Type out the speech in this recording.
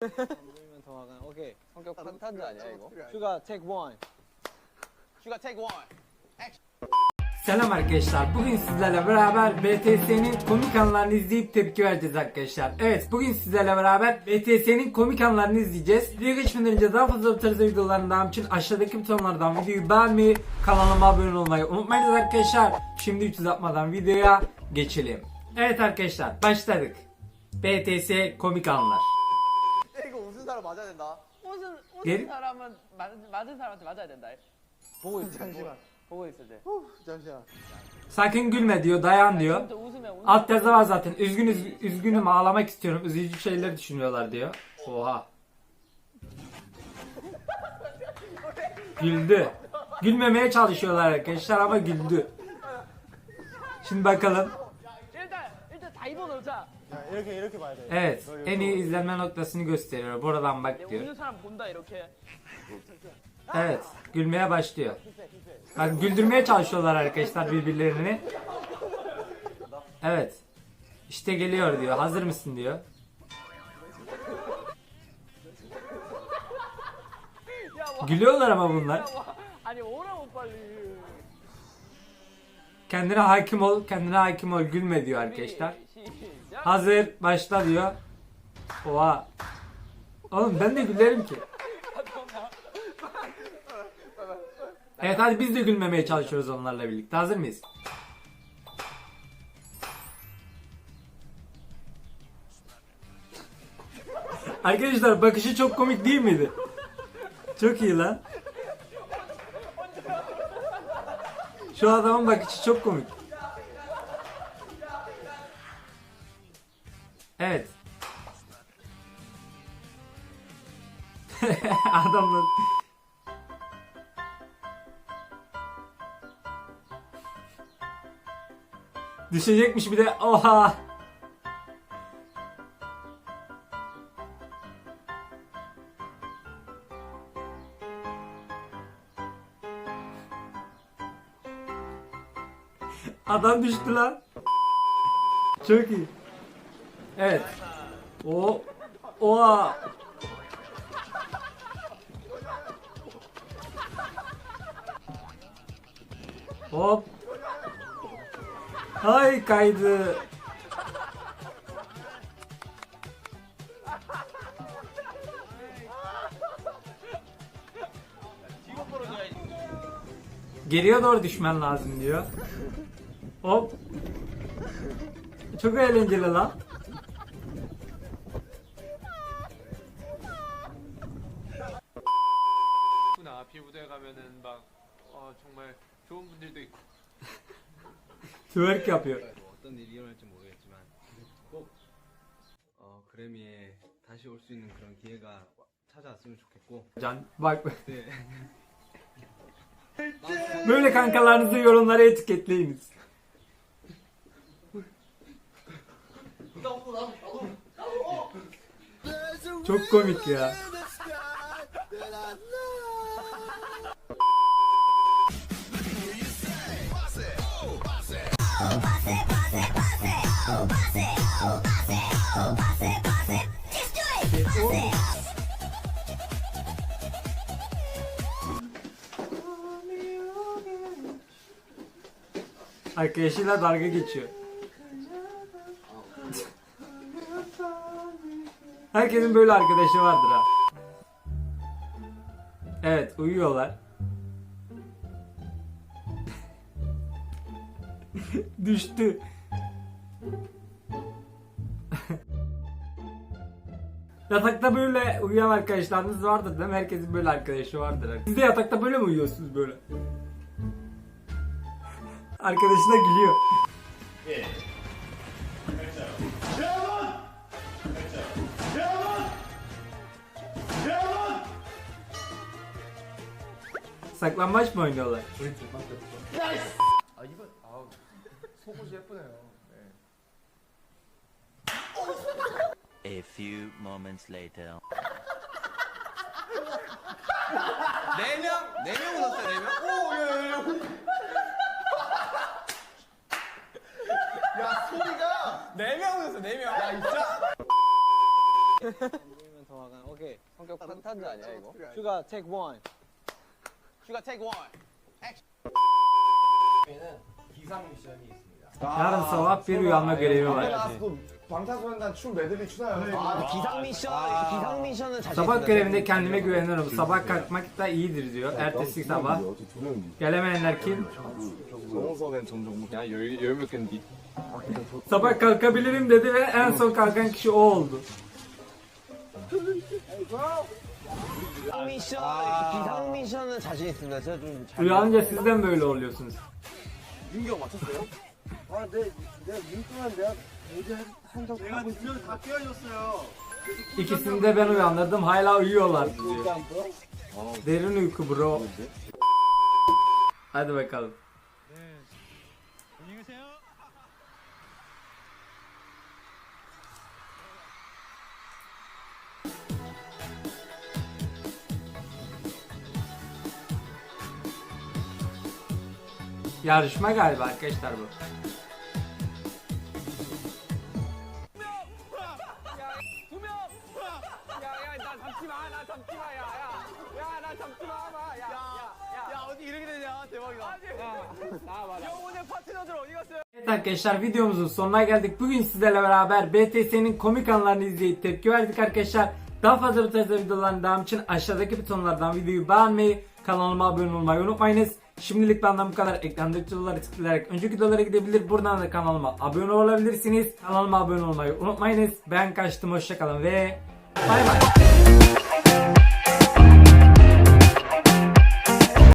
보이면 더 화가 나. 오케이. 성격 판타지 아니야 이거? 슈가 take one. 슈가 take one. Selam arkadaşlar. Bugün sizlerle beraber BTS'nin komik anlarını izleyip tepki vereceğiz arkadaşlar. Evet bugün sizlerle beraber BTS'nin komik anlarını izleyeceğiz. Videoya geçmeden önce daha fazla bu tarz videoların devamı için aşağıdaki butonlardan videoyu beğenmeyi, kanalıma abone olmayı unutmayınız arkadaşlar. Şimdi hiç uzatmadan videoya geçelim. Evet arkadaşlar başladık. BTS komik anlar. 이거 웃은 사람 맞아야 된다. 웃은 웃은 예? 사람은 맞은 맞은 사람한테 맞아야 된다. 보고 있어. 잠시만. 보고 있을 때. 잠시만. Sakın gülme diyor, dayan diyor. 진짜 웃으면 웃는 Alt yazı var zaten. Üzgün üz- üzgünüm ağlamak istiyorum. Üzücü şeyler düşünüyorlar diyor. Oha. Güldü. Gülmemeye çalışıyorlar arkadaşlar ama güldü. Şimdi bakalım. 일단 일단 다 입어 놓자. 야 이렇게 이렇게 봐야 돼. Evet. En iyi izlenme noktasını gösteriyor. Buradan bak 내 diyor. 웃는 사람 본다 이렇게. Evet. Gülmeye başlıyor. Bak güldürmeye çalışıyorlar arkadaşlar birbirlerini. Evet. İşte geliyor diyor. Hazır mısın diyor. 야 와. Gülüyorlar ama bunlar. 야, 와. 아니 오라고 빨리. Kendine hakim ol, kendine hakim ol, gülme diyor arkadaşlar. Hazır, başla diyor. Oha. Oğlum ben de gülerim ki. Evet hadi biz de gülmemeye çalışıyoruz onlarla birlikte. Hazır mıyız? Arkadaşlar bakışı çok komik değil miydi? Çok iyi lan. Şu adamın bakışı çok komik. Evet. Adamlar. Düşecekmiş bir de. Oha. Adam düştü lan. Çok iyi. Evet. O Oha. Hop. Hay kaydı. Geriye doğru düşmen lazım diyor. Hop. Çok eğlenceli lan. Twerk yapıyor. 뭐 어떤 일이 일어날지 모르겠지만 꼭 어, 그래미에 다시 올 수 있는 그런 기회가 찾아왔으면 좋겠고 Can bak 네. böyle kankalarınızı yorumlara etiketleyiniz. Çok komik ya. Arkadaşıyla dalga geçiyor. Herkesin böyle arkadaşı vardır ha. Evet uyuyorlar. Düştü. Yatakta böyle uyuyan arkadaşlarınız vardır değil mi? Herkesin böyle arkadaşı vardır. Siz de yatakta böyle mi uyuyorsunuz böyle? Arkadaşı da gülüyor. Saklambaç mı oynuyorlar? Nice! 속옷이 예쁘네요. A few moments later. 네 명? 네 명 웃었어요, 네 명? 오, 예, 예, 예. 야 소리가 네명 웃었어, 네 명. 야, 진짜. 보이면 더 화가 나. 오케이. 성격 판타지 아니야 이거? 슈가 take one. 슈가 take one. Yarın sabah bir uyanma görevi var. 방탄소년단 춤 메들리 추나요? 아, 기상 미션, 기상 미션은 자신 Sabah 있는데. görevinde kendime güveniyorum. Sabah kalkmak da iyidir diyor. Ertesi sabah. Gelemeyenler kim? 정우성은 정정무. 야, 열, 열 몇 개인데? Sabah kalkabilirim dedi ve en son kalkan kişi o oldu. 기상 미션, 기상 미션은 자신 있습니다. 제가 좀 잘. Uyanınca sizden böyle oluyorsunuz. 민규 맞췄어요? 아, 내, 내가 민폐한 내가 얘기한적 내가 민폐를 다 깨워줬어요. İkisini de ben uyandırdım. Hala uyuyorlar diyor. Derin uyku bro. Hadi bakalım. Yarışma galiba arkadaşlar bu. 잡지 마, 나 잡지 마, 야, 야. 야, 나 잡지 마, 마, 야, 야, 야. 야, 어디 이렇게 되냐? 대박이다. 아니, 야, 영혼의 파트너들 어디 갔어요? Evet arkadaşlar videomuzun sonuna geldik. Bugün sizlerle beraber BTS'nin komik anlarını izleyip tepki verdik arkadaşlar. Daha fazla bu tarz videoların devamı için aşağıdaki butonlardan videoyu beğenmeyi, kanalıma abone olmayı unutmayınız. Şimdilik benden bu kadar. Ekrandaki videoları tıklayarak önceki videolara gidebilir. Buradan da kanalıma abone olabilirsiniz. Kanalıma abone olmayı unutmayınız. Ben kaçtım. Hoşçakalın ve bay bay. Thank you.